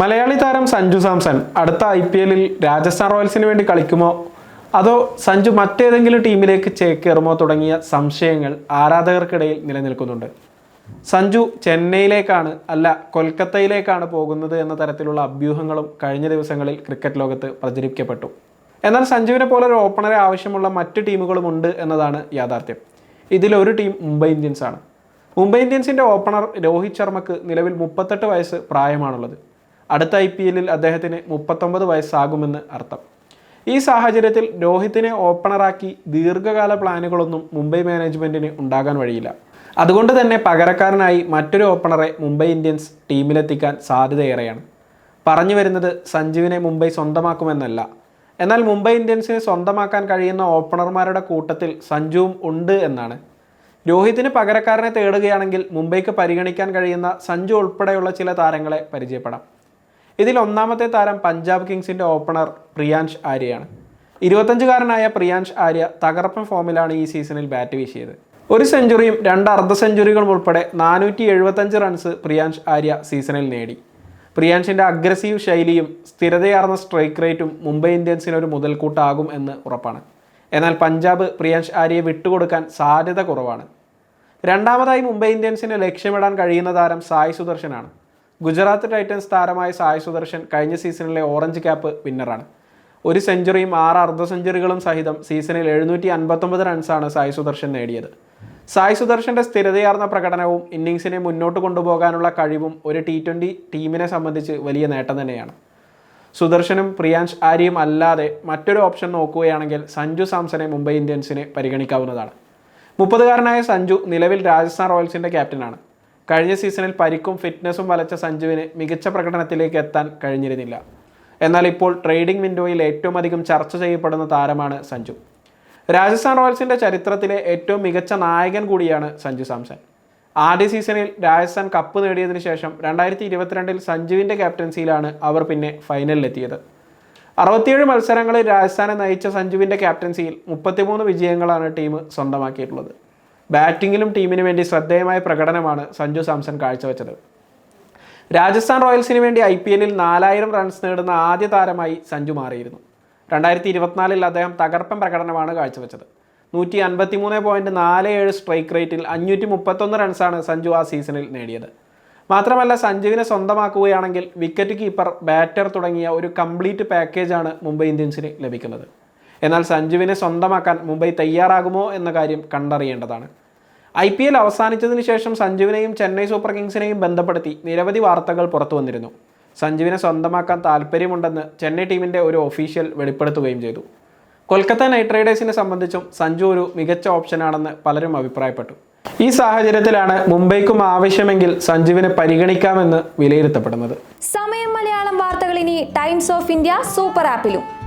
മലയാളി താരം സഞ്ജു സാംസൺ അടുത്ത I P എല്ലിൽ രാജസ്ഥാൻ റോയൽസിന് വേണ്ടി കളിക്കുമോ? അതോ സഞ്ജു മറ്റേതെങ്കിലും ടീമിലേക്ക് ചേക്കേറുമോ തുടങ്ങിയ സംശയങ്ങൾ ആരാധകർക്കിടയിൽ നിലനിൽക്കുന്നുണ്ട്. സഞ്ജു ചെന്നൈയിലേക്കാണ് അല്ല കൊൽക്കത്തയിലേക്കാണ് പോകുന്നത് എന്ന തരത്തിലുള്ള അഭ്യൂഹങ്ങളും കഴിഞ്ഞ ദിവസങ്ങളിൽ ക്രിക്കറ്റ് ലോകത്ത് പ്രചരിപ്പിക്കപ്പെട്ടു. എന്നാൽ സഞ്ജുവിനെ പോലെ ഒരു ഓപ്പണറെ ആവശ്യമുള്ള മറ്റ് ടീമുകളുമുണ്ട് എന്നതാണ് യാഥാർത്ഥ്യം. ഇതിലൊരു ടീം മുംബൈ ഇന്ത്യൻസ് ആണ് മുംബൈ ഇന്ത്യൻസിന്റെ ഓപ്പണർ രോഹിത് ശർമ്മക്ക് നിലവിൽ മുപ്പത്തെട്ട് വയസ്സ് പ്രായമാണുള്ളത്. അടുത്ത ഐ പി എല്ലിൽ അദ്ദേഹത്തിന് മുപ്പത്തൊമ്പത് വയസ്സാകുമെന്ന് അർത്ഥം. ഈ സാഹചര്യത്തിൽ രോഹിത്തിനെ ഓപ്പണറാക്കി ദീർഘകാല പ്ലാനുകളൊന്നും മുംബൈ മാനേജ്മെന്റിന് ഉണ്ടാകാൻ വഴിയില്ല. അതുകൊണ്ട് തന്നെ പകരക്കാരനായി മറ്റൊരു ഓപ്പണറെ മുംബൈ ഇന്ത്യൻസ് ടീമിലെത്തിക്കാൻ സാധ്യതയേറെയാണ്. പറഞ്ഞു വരുന്നത് സഞ്ജുവിനെ മുംബൈ സ്വന്തമാക്കുമെന്നല്ല. എന്നാൽ മുംബൈ ഇന്ത്യൻസിനെ സ്വന്തമാക്കാൻ കഴിയുന്ന ഓപ്പണർമാരുടെ കൂട്ടത്തിൽ സഞ്ജുവും ഉണ്ട് എന്നാണ്. രോഹിത്തിന് പകരക്കാരനെ തേടുകയാണെങ്കിൽ മുംബൈക്ക് പരിഗണിക്കാൻ കഴിയുന്ന സഞ്ജു ഉൾപ്പെടെയുള്ള ചില താരങ്ങളെ പരിചയപ്പെടാം. ഇതിൽ ഒന്നാമത്തെ താരം പഞ്ചാബ് കിങ്സിന്റെ ഓപ്പണർ പ്രിയാൻഷ് ആര്യയാണ്. ഇരുപത്തഞ്ചുകാരനായ പ്രിയാൻഷ് ആര്യ തകർപ്പൻ ഫോമിലാണ് ഈ സീസണിൽ ബാറ്റ് വീശിയത്. ഒരു സെഞ്ചുറിയും രണ്ട് അർദ്ധ സെഞ്ചുറികളും ഉൾപ്പെടെ നാനൂറ്റി എഴുപത്തഞ്ച് റൺസ് പ്രിയാൻഷ് ആര്യ സീസണിൽ നേടി. പ്രിയാൻഷിന്റെ അഗ്രസീവ് ശൈലിയും സ്ഥിരതയാർന്ന സ്ട്രൈക്ക് റേറ്റും മുംബൈ ഇന്ത്യൻസിന് ഒരു മുതൽക്കൂട്ടാകും എന്ന് ഉറപ്പാണ്. എന്നാൽ പഞ്ചാബ് പ്രിയാൻഷ് ആര്യയെ വിട്ടുകൊടുക്കാൻ സാധ്യത കുറവാണ്. രണ്ടാമതായി മുംബൈ ഇന്ത്യൻസിന് ലക്ഷ്യമിടാൻ കഴിയുന്ന താരം സായ് സുദർശനാണ്. ഗുജറാത്ത് ടൈറ്റൻസ് താരമായ സായ് സുദർശൻ കഴിഞ്ഞ സീസണിലെ ഓറഞ്ച് ക്യാപ്പ് വിന്നറാണ്. ഒരു സെഞ്ചുറിയും ആറ് അർദ്ധ സെഞ്ചുറികളും സഹിതം സീസണിൽ എഴുന്നൂറ്റി അൻപത്തൊമ്പത് റൺസാണ് സായ് സുദർശൻ നേടിയത്. സായ് സുദർശന്റെ സ്ഥിരതയാർന്ന പ്രകടനവും ഇന്നിങ്സിനെ മുന്നോട്ട് കൊണ്ടുപോകാനുള്ള കഴിവും ഒരു ടി ട്വന്റി ടീമിനെ സംബന്ധിച്ച് വലിയ നേട്ടം തന്നെയാണ്. സുദർശനും പ്രിയാൻഷ് ആര്യയും അല്ലാതെ മറ്റൊരു ഓപ്ഷൻ നോക്കുകയാണെങ്കിൽ സഞ്ജു സാംസനെ മുംബൈ ഇന്ത്യൻസിനെ പരിഗണിക്കാവുന്നതാണ്. മുപ്പതുകാരനായ സഞ്ജു നിലവിൽ രാജസ്ഥാൻ റോയൽസിന്റെ ക്യാപ്റ്റനാണ്. കഴിഞ്ഞ സീസണിൽ പരിക്കും ഫിറ്റ്നസും വലച്ച സഞ്ജുവിന് മികച്ച പ്രകടനത്തിലേക്ക് എത്താൻ കഴിഞ്ഞിരുന്നില്ല. എന്നാൽ ഇപ്പോൾ ട്രേഡിംഗ് വിൻഡോയിൽ ഏറ്റവും അധികം ചർച്ച ചെയ്യപ്പെടുന്ന താരമാണ് സഞ്ജു. രാജസ്ഥാൻ റോയൽസിന്റെ ചരിത്രത്തിലെ ഏറ്റവും മികച്ച നായകൻ കൂടിയാണ് സഞ്ജു സാംസൺ. ആദ്യ സീസണിൽ രാജസ്ഥാൻ കപ്പ് നേടിയതിനു ശേഷം രണ്ടായിരത്തി ഇരുപത്തിരണ്ടിൽ സഞ്ജുവിന്റെ ക്യാപ്റ്റൻസിയിലാണ് അവർ പിന്നെ ഫൈനലിലെത്തിയത്. അറുപത്തിയേഴ് മത്സരങ്ങളിൽ രാജസ്ഥാനെ നയിച്ച സഞ്ജുവിന്റെ ക്യാപ്റ്റൻസിയിൽ മുപ്പത്തിമൂന്ന് വിജയങ്ങളാണ് ടീം സ്വന്തമാക്കിയിട്ടുള്ളത്. ബാറ്റിങ്ങിലും ടീമിന് വേണ്ടി ശ്രദ്ധേയമായ പ്രകടനമാണ് സഞ്ജു സാംസൺ കാഴ്ചവെച്ചത്. രാജസ്ഥാൻ റോയൽസിന് വേണ്ടി ഐ പി എല്ലിൽ നാലായിരം റൺസ് നേടുന്ന ആദ്യ താരമായി സഞ്ജു മാറിയിരുന്നു. രണ്ടായിരത്തി ഇരുപത്തിനാലിൽ അദ്ദേഹം തകർപ്പൻ പ്രകടനമാണ് കാഴ്ചവെച്ചത്. നൂറ്റി അൻപത്തി മൂന്ന് പോയിന്റ് നാല് ഏഴ് സ്ട്രൈക്ക് റേറ്റിൽ അഞ്ഞൂറ്റി മുപ്പത്തൊന്ന് റൺസാണ് സഞ്ജു ആ സീസണിൽ നേടിയത്. മാത്രമല്ല സഞ്ജുവിനെ സ്വന്തമാക്കുകയാണെങ്കിൽ വിക്കറ്റ് കീപ്പർ ബാറ്റർ തുടങ്ങിയ ഒരു കംപ്ലീറ്റ് പാക്കേജാണ് മുംബൈ ഇന്ത്യൻസിന് ലഭിക്കുന്നത്. എന്നാൽ സഞ്ജുവിനെ സ്വന്തമാക്കാൻ മുംബൈ തയ്യാറാകുമോ എന്ന കാര്യം കണ്ടറിയേണ്ടതാണ്. ഐ പി എൽ അവസാനിച്ചതിന് ശേഷം സഞ്ജുവിനെയും ചെന്നൈ സൂപ്പർ കിങ്സിനെയും ബന്ധപ്പെടുത്തി നിരവധി വാർത്തകൾ പുറത്തു വന്നിരുന്നു. സഞ്ജുവിനെ സ്വന്തമാക്കാൻ താല്പര്യമുണ്ടെന്ന് ചെന്നൈ ടീമിന്റെ ഒരു ഒഫീഷ്യൽ വെളിപ്പെടുത്തുകയും ചെയ്തു. കൊൽക്കത്ത നൈറ്റ് റൈഡേഴ്സിനെ സംബന്ധിച്ചും സഞ്ജു ഒരു മികച്ച ഓപ്ഷനാണെന്ന് പലരും അഭിപ്രായപ്പെട്ടു. ഈ സാഹചര്യത്തിലാണ് മുംബൈക്കും ആവശ്യമെങ്കിൽ സഞ്ജുവിനെ പരിഗണിക്കാമെന്ന് വിലയിരുത്തപ്പെടുന്നത്. സമയം മലയാളം വാർത്തകൾ ഇനി ടൈംസ് ഓഫ് ഇന്ത്യ സൂപ്പർ ആപ്പിലും.